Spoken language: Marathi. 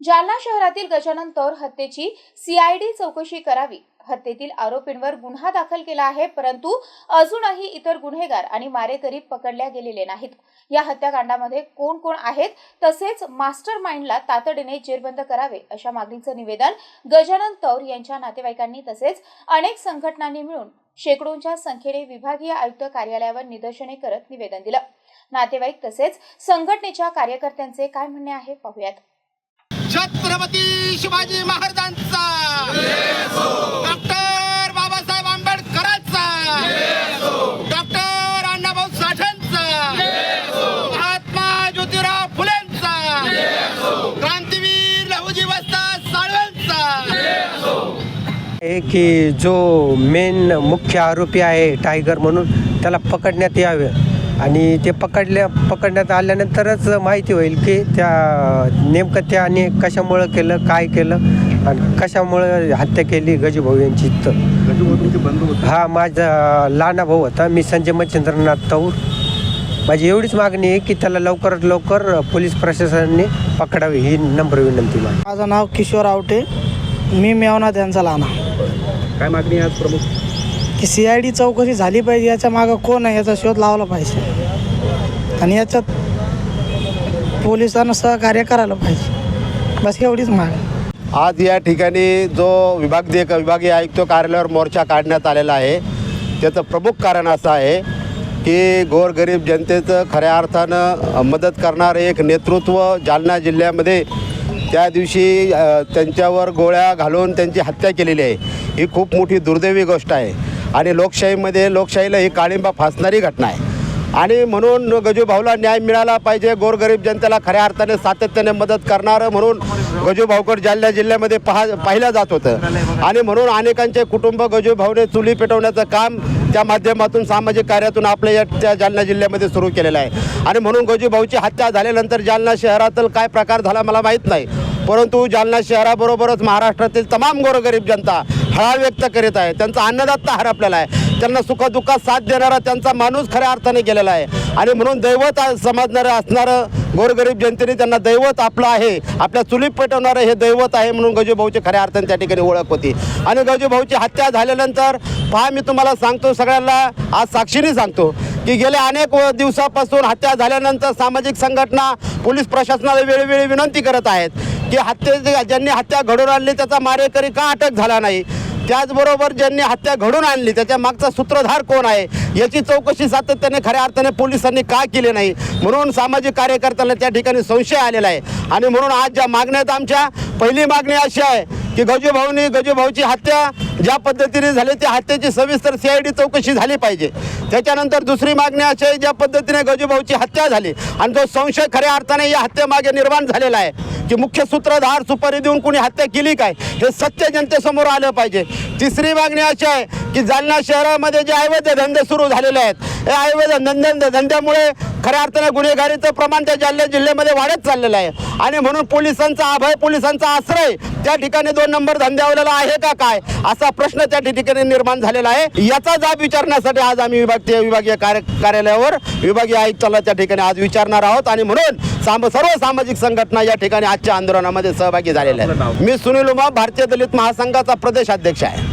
जालना शहरातील गजानन तौर हत्येची सीआयडी चौकशी करावी. हत्येतील आरोपींवर गुन्हा दाखल केला आहे परंतु अजूनही इतर गुन्हेगार आणि मारेकरी पकडल्या गेलेले नाहीत. या हत्याकांडामध्ये कोण कोण आहेत तसेच मास्टर माइंडला तातडीने जेरबंद करावे अशा मागणीचं निवेदन गजानन तौर यांच्या नातेवाईकांनी तसेच अनेक संघटनांनी मिळून शेकडोंच्या संख्येने विभागीय आयुक्त कार्यालयावर निदर्शने करत निवेदन दिलं. नातेवाईक तसेच संघटनेच्या कार्यकर्त्यांचे काय म्हणणे आहे पाहूयात. छत्रपती शिवाजी महाराजांचा. डॉक्टर बाबासाहेब आंबेडकरांचा. डॉक्टर अण्णाभाऊ साठेंचा. महात्मा ज्योतिराव फुलेंचा. क्रांतीवीर लहुजी वस्ताद साळवेंचा. आहे की जो मेन मुख्य आरोपी आहे टायगर म्हणून त्याला पकडण्यात यावे. आणि ते पकडल्या पकडण्यात आल्यानंतरच माहिती होईल की त्या नेमकं त्याने कशामुळं केलं काय केलं आणि कशामुळं हत्या केली गजूभाऊ यांची तर. हा माझा लहाना भाऊ होता. मी संजय मच्छिंद्रनाथ तौर. माझी एवढीच मागणी आहे की त्याला लवकरात लवकर पोलीस प्रशासनाने पकडावे ही नम्र विनंती माझी. माझं नाव किशोर आवटे. मी मेवनाथ यांचा लहाना काय मागणी आहे आज प्रमुख? की सी आय डी चौकशी झाली पाहिजे याच्या मागं कोण आहे याचा शोध लावला पाहिजे. आणि याच्यात पोलिसांना सहकार्य करायला पाहिजे. बस एवढीच माग. आज या ठिकाणी जो विभागीय विभागीय आयुक्त कार्यालयावर मोर्चा काढण्यात आलेला आहे त्याचं प्रमुख कारण असं आहे की गोरगरीब जनतेचं खऱ्या अर्थानं मदत करणारं एक नेतृत्व जालना जिल्ह्यामध्ये त्या दिवशी त्यांच्यावर गोळ्या घालून त्यांची हत्या केलेली आहे. ही खूप मोठी दुर्दैवी गोष्ट आहे. आणि लोकशाहीमध्ये लोकशाहीला ही काळिंबा फासणारी घटना आहे. आणि म्हणून गजूभाऊला न्याय मिळाला पाहिजे गोरगरीब जनतेला खऱ्या अर्थाने सातत्याने मदत करणारं म्हणून गजूभाऊकड जालना जिल्ह्यामध्ये पहा पाहिलं जात होतं. आणि म्हणून अनेकांचे कुटुंब गजूभाऊने चुली पेटवण्याचं काम त्या माध्यमातून सामाजिक कार्यातून आपल्या या त्या जालना जिल्ह्यामध्ये सुरू केलेलं आहे. आणि म्हणून गजूभाऊची हत्या झाल्यानंतर जालना शहरातील काय प्रकार झाला मला माहीत नाही. परंतु जालना शहराबरोबरच महाराष्ट्रातील तमाम गोरगरीब जनता हळा व्यक्त करीत आहे. त्यांचा अन्नदाता हरपलेला आहे. त्यांना सुखदुःखात साथ देणारा त्यांचा माणूस खऱ्या अर्थाने गेलेला आहे. आणि म्हणून दैवत समजणारं असणारं गोरगरीब जनतेने त्यांना दैवत आपलं आहे. आपल्या चुलीत पेटवणारं हे दैवत आहे म्हणून गजूभाऊची खऱ्या अर्थाने त्या ठिकाणी ओळख होती. आणि गजूभाऊची हत्या झाल्यानंतर पहा मी तुम्हाला सांगतो सगळ्यांना आज साक्षीने सांगतो की गेल्या अनेक दिवसापासून हत्या झाल्यानंतर सामाजिक संघटना पोलीस प्रशासनाला वेळोवेळी विनंती करत आहेत. की हत्ये ज्यांनी हत्या घडून आणली त्याचा मारेकरी का अटक झाला नाही? त्याचबरोबर ज्यांनी हत्या घडून आणली त्याच्या मागचा सूत्रधार कोण आहे? याची चौकशी सातत्याने खऱ्या अर्थाने पोलिसांनी का केली नाही? म्हणून सामाजिक कार्यकर्त्यांना त्या ठिकाणी संशय आलेला आहे. आणि म्हणून आज ज्या मागण्या आहेत आमच्या पहिली मागणी अशी आहे की गजूभाऊनी गजूभाऊची हत्या ज्या पद्धतीने झाली त्या हत्येची सविस्तर सी आय डी चौकशी झाली पाहिजे. त्याच्यानंतर दुसरी मागणी अशी आहे ज्या पद्धतीने गजूभाऊची हत्या झाली आणि तो संशय खऱ्या अर्थाने या हत्येमागे निर्माण झालेला आहे. की मुख्य सूत्रधार सुपारी देऊन कोणी हत्या केली काय? हे सत्य जनतेसमोर आलं पाहिजे. तिसरी मागणी अशी आहे की जालना शहरामध्ये जे अवैध धंदे सुरू झालेले आहेत या अवैध धंद्यामुळे खऱ्या अर्थाने गुन्हेगारीचं प्रमाण त्या जालना जिल्ह्यामध्ये वाढत चाललेलं आहे. आणि म्हणून पोलिसांचा अभय पोलिसांचा आश्रय त्या ठिकाणी दोन नंबर धंद्यावलेला आहे का काय? असा प्रश्न त्या ठिकाणी निर्माण झालेला आहे. याचा जाब विचारण्यासाठी आज आम्ही विभागीय विभागीय कार्य कार्यालयावर विभागीय आयुक्ताला त्या ठिकाणी आज विचारणार आहोत. आणि म्हणून साम सर्व सामाजिक संघटना या ठिकाणी आजच्या आंदोलनामध्ये सहभागी झालेल्या आहेत. मी सुनील उमा भारतीय दलित महासंघाचा प्रदेश अध्यक्ष आहे.